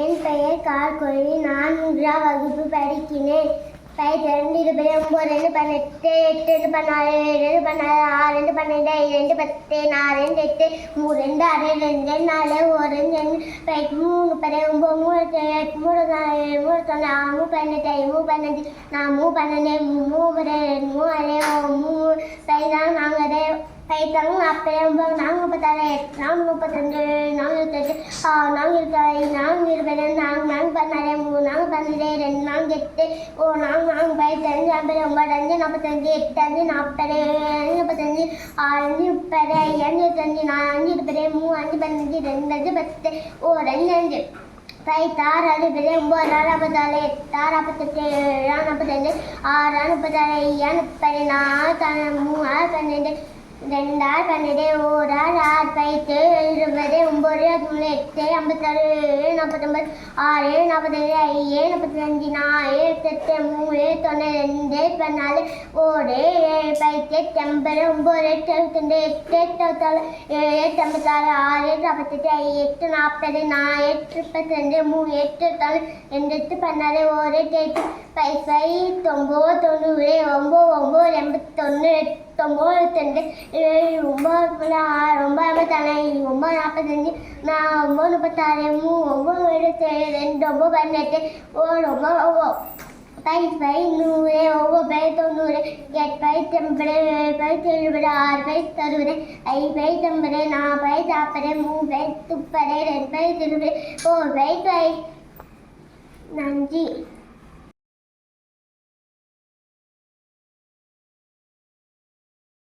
என் பெயர் கார்கொழி. நான் மூன்றாம் வகுப்பு படிக்கிறேன். பயிர் ரெண்டு இருபது ஒம்பது ரெண்டு பதினெட்டு எட்டு ரெண்டு பதினாறு ரெண்டு பதினாறு ஆறு ரெண்டு பன்னெண்டு ஐந்து ரெண்டு பத்து நாலு ரெண்டு எட்டு மூணு ரெண்டு ஆறு ரெண்டு நாலு ஒரு ரெண்டு ரெண்டு பயிர் மூணு பதி ஒம்பது மூணு எட்டு மூணு நாலு மூணு தொண்ணூறு ஆறு மூணு பதினெட்டு ஐந்து மூணு பதினஞ்சு நான் மூணு பன்னெண்டு மூணு ரெண்டு மூணு அரை மூணு பயிர் தான் நாங்கள் பைத்தங்க நாற்பது ஒம்பது நாங்கள் முப்பத்தாறு நானூறு முப்பத்திரெண்டு நாங்கள் இருபத்தெட்டு நாங்கள் இருபத்தி நானூறு இருபது நானூறு நானூறு பதினாறு மூணு ரெண்டு நானூறு எட்டு ஓ நானூறு நானூறு பதினஞ்சு ஐம்பது ஒம்பது அஞ்சு நாற்பத்தஞ்சு எட்டு அஞ்சு நாற்பது அஞ்சு முப்பத்தஞ்சு ஆறு அஞ்சு முப்பது அஞ்சு இருபத்தஞ்சு நாலு அஞ்சு இருபது மூணு அஞ்சு பதினஞ்சு ரெண்டு அஞ்சு பத்து ஓ ரெண்டு. அஞ்சு பைத்தாறு அறுபது ஒம்பது நாலு நாற்பத்தாறு எட்டாறு ஐம்பத்தெட்டு ஏழு நாற்பத்தஞ்சு ஆறு முப்பத்தாறு ஏழு முப்பது நாலு மூணு ஆறு பன்னெண்டு ரெண்டாறு பன்னெண்டு ஒரு ஆறு ஆறு பைத்து இருபது எட்டு ஐம்பத்தாறு ஏழு நாற்பத்தொம்பது ஆறு ஏழு நாற்பத்தேழு ஏழு நாற்பத்தஞ்சு நாலு எட்டு மூணு தொண்ணூறு ரெண்டு பதினாலு ஒரு ஏழு பத்து எட்டு ஐம்பது ஒம்பது எட்டு எழுபத்தெண்டு எட்டு எட்டு எழுபத்தாறு ஏழு எட்டு ஐம்பத்தாறு ஆறு எட்டு நாற்பத்தெட்டு எட்டு நாற்பது நாலு எட்டு முப்பத்தி ரெண்டு மூணு எட்டு எட்டாறு ரெண்டு எட்டு பதினாலு ஒரு எட்டு எட்டு பை பை தொம்பது தொண்ணூறு ஒம்பது ஒம்பது எண்பத்தொன்று ஏழு ஒம்பது ஒம்பது ஐம்பத்தாறு ஒம்பது நாற்பத்தஞ்சு நான் ஒம்பது முப்பத்தாறு மூணு ஒம்பது எழுபத்தேழு ரெண்டு ஒம்பது பதினெட்டு ஒரு ஒம்பது ஒம்பது பை பை நூறு ஒவ்வொரு பை தொண்ணூறு எட்டு பை தம்பது ஏழு பை எழுபது ஆறு பை அறுபது ஐ பை தம்பது நான் பை நாற்பது மூணு பை முப்பது ரெண்டு பை இருபது ஒரு பை பை நன்றி